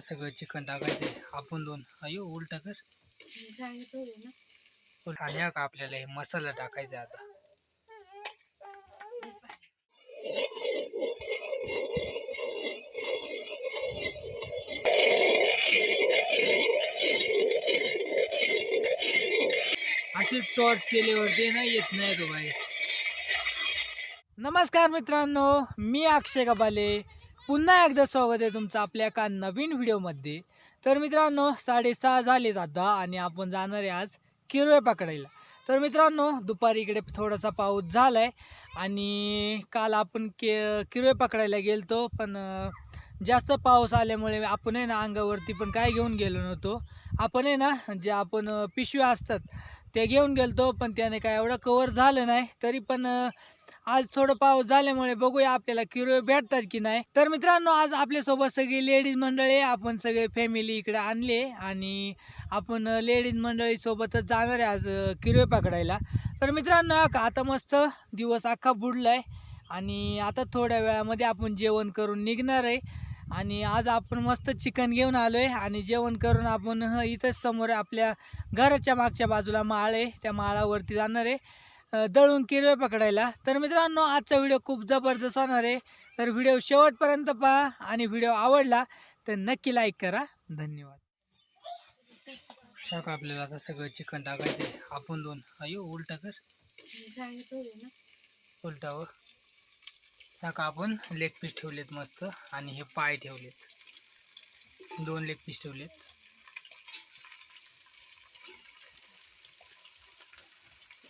सगळं चिकन टाकायचंय आपण दोन अयो उलटा कर आणि आपल्याला हे मसाला टाकायचा आता टॉर्च तो बाई नमस्कार मित्रांनो मी अक्षय कपाले पुन्हा एकदा स्वागत आहे तुमचं आपल्या एका नवीन व्हिडिओमध्ये. तर मित्रांनो साडेसहा झाले आता आणि आपण जाणार आहे आज किरवे पकडायला. तर मित्रांनो दुपारी इकडे थोडासा पाऊस झालाय आणि काल आपण के किरवे पकडायला गेलतो पण जास्त पाऊस आल्यामुळे आपण आहे ना अंगावरती पण काय घेऊन गेलो नव्हतो. आपण आहे ना जे आपण पिशव्या असतात ते घेऊन गेलतो पण त्याने काय एवढं कवर झालं नाही तरी पण आज थोडं पाऊस झाल्यामुळे बघूया आपल्याला किरवे भेटतात की नाही. तर मित्रांनो आज आपल्यासोबत सगळी लेडीज मंडळी आहे. आपण सगळे फॅमिली इकडे आणले आणि आपण लेडीज मंडळी सोबतच जाणार आहे आज किरवे पकडायला. तर मित्रांनो का आता मस्त दिवस अख्खा बुडलाय आणि आता थोड्या वेळामध्ये आपण जेवण करून निघणार आहे. आणि आज आपण मस्त चिकन घेऊन आलो आहे आणि जेवण करून आपण इथंच समोर आपल्या घराच्या मागच्या बाजूला माळ आहे. त्या माळावरती जाणार आहे. दळून किरवे पकडायला. तर मित्रांनो आजचा व्हिडिओ खूप जबरदस्त होणार आहे. तर व्हिडिओ शेवटपर्यंत पहा आणि व्हिडिओ आवडला तर नक्की लाईक करा. धन्यवाद. आपल्याला आता सगळं चिकन टाकायचं आहे आपण दोन. अयो उलटा कर. उलटावर हो. टाका आपण. लेग पीस ठेवलेत मस्त. आणि हे पाय ठेवलेत. दोन लेग पीस ठेवलेत.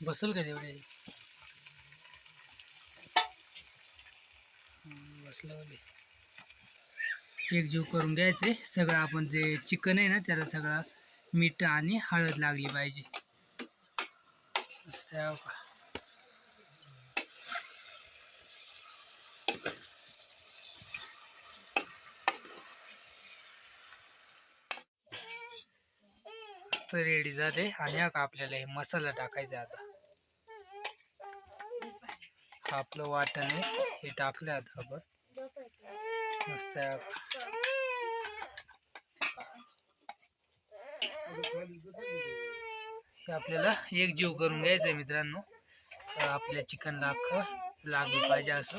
बसल का तेवढे बसलं एक जीव करून घ्यायचे. सगळं आपण जे चिकन आहे ना त्याला सगळं मीठ आणि हळद लागली पाहिजे. रेडी झाले. आणि हा का आपल्याला हे मसाला टाकायचा आता. आपलं वाटण हे टाकलं आता आपण. मस्त आहे. हे आपल्याला एक जीव करून घ्यायचं आहे मित्रांनो. आपल्या चिकन लाख लागलं पाहिजे असं.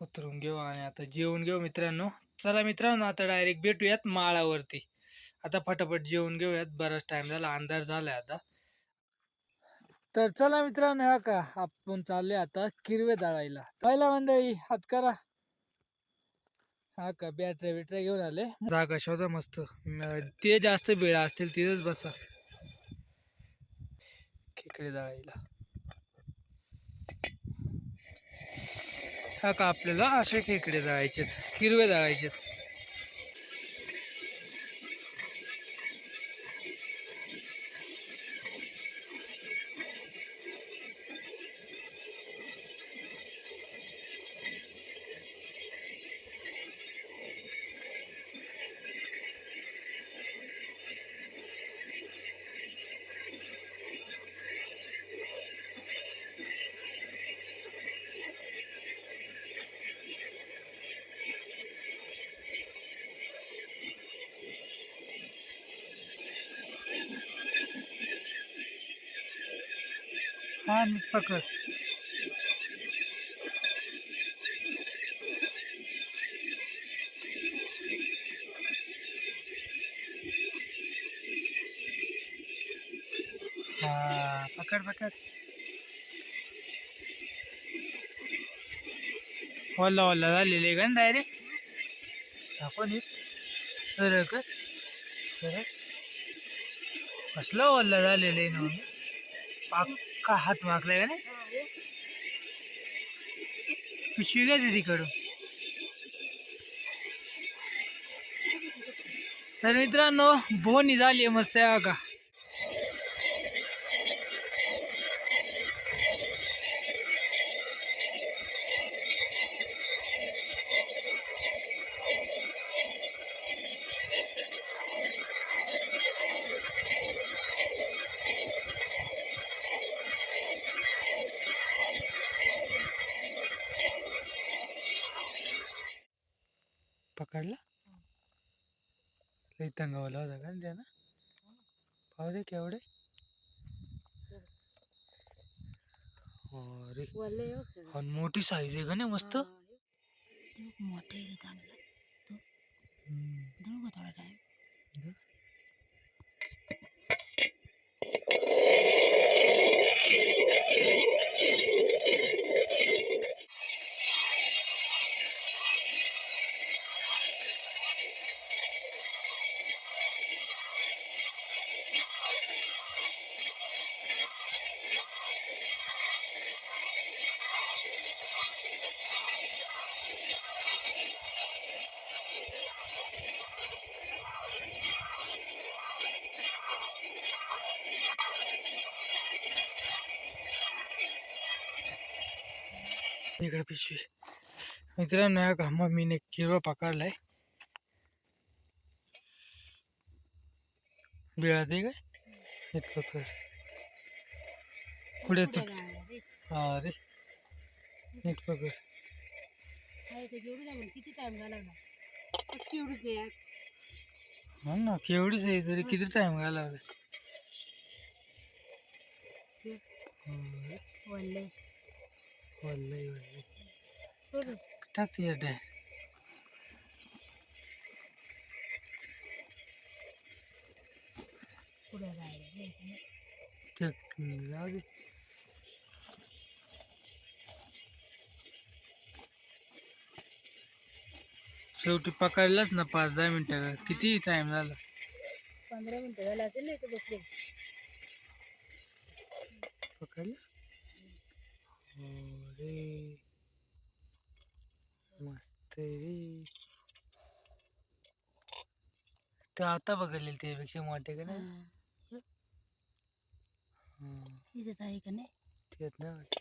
उतरून घेऊ आणि आता जेवण घेऊ मित्रांनो. चला मित्रांनो आता डायरेक्ट भेटूयात माळावरती. आता फटाफट जेवण घेऊयात. बराच टाइम झाला अंधार झालाय आता. तर चला मित्रांनो हा का आपण चाललोय आता किरवे दळायला. पहिला मंडळी हात करा. हा का बॅटऱ्या बिटऱ्या घेऊन आले. जागा शोधा मस्त. ते जास्त वेळ असतील तिथेच बसा. खेकडे दळायला. हा का आपल्याला असे खेकडे दळायचे किरवे दळायचे हा नीट पकड हा पकड पकड. ओला वल्ला झालेले का डायरेक्ट दाखव नीट सरळ कर. सरळ. कसलं ओला झालेलं आहे ना? का हात मागलाय ना पिशवी घ्यायची दीदीकडून तर मित्रांनो बोनी झाली आहे मस्त आहे का? पकडला. लई तंगावला होता का त्यानं? पाहू दे केवढे. अरे आणि मोठी साईज आहे का नाही मस्त? मोठे चांगलं. थोडा इकडे पिशवी. मित्रांनो या का मम्मीने किरवा पकडलाय. बिळात आहे काय? इतकं कर पुढे तू? हा रे नीट पकड. किती टाइम घालवला? केवढीच आहे हा ना केवढीच आहे तरी किती टाइम घालावला? वल्ले वल्लय वल्लय सोड टाक ते डॅ. पुढे राहिले टाक जाऊ दे. शेवटी पकडलाच ना पाच दहा मिनिटं. किती टाइम झाला? पंधरा मिनिटं झाले असेल ना इथे बसले. पकडलं? रे मस्त रे. ते आता बघडलेलं त्यापेक्षा मोठे का नाही? हा, आहे का नाही? तेच वाटत.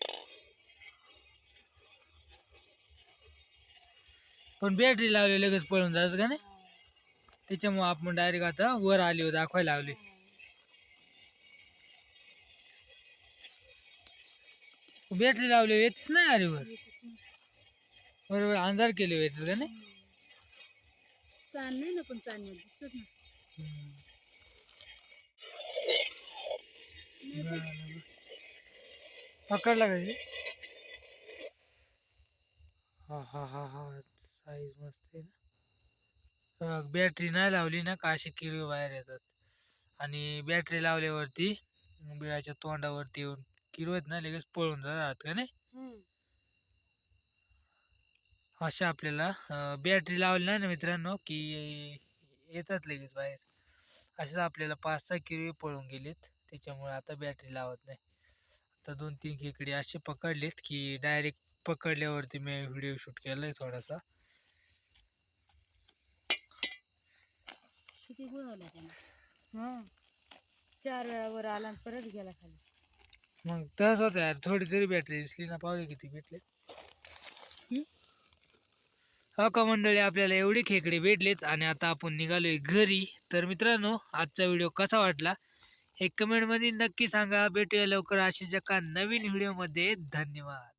पण बॅटरी लावली लगेच पळून जात का नाही? त्याच्यामुळे आपण डायरेक्ट आता वर आली हो दाखवायला लावली. बॅटरी लावली येतच नाही आली वर बरोबर अंधार केले येतात का नाही चांद नाही ना पण दिसत ना. बरं. पकडला का ते? हा हा हा हा साईज मस्त आहे ना बॅटरी नाही लावली ना का अशी किरवे बाहेर येतात आणि बॅटरी लावल्यावरती बिळाच्या तोंडावरती येऊन किरवत ना लगेच पळून जातात का नाही? अशा आपल्याला बॅटरी लावली नाही ना मित्रांनो की येतात लगेच बाहेर. असं आपल्याला पाच सहा किरवे पळून गेलेत त्याच्यामुळे आता बॅटरी लावत नाही. आता दोन तीन खेकडे असे पकडलेत की डायरेक्ट पकडल्यावरती मी व्हिडिओ शूट केलाय थोडासा. किती गुळवला त्याने? चार वेळा वर आला परत गेला खाली. मग तसं होतं यार थोडी तरी बॅटरी दिसली ना पाहू किती भेटले. हो का मंडळी आपल्याला एवढे खेकडे भेटलेत आणि आता आपण निघालोय घरी. तर मित्रांनो आजचा व्हिडिओ कसा वाटला? हे कमेंटमध्ये नक्की सांगा. भेटूया लवकर अशी एका नवीन व्हिडिओमध्ये धन्यवाद.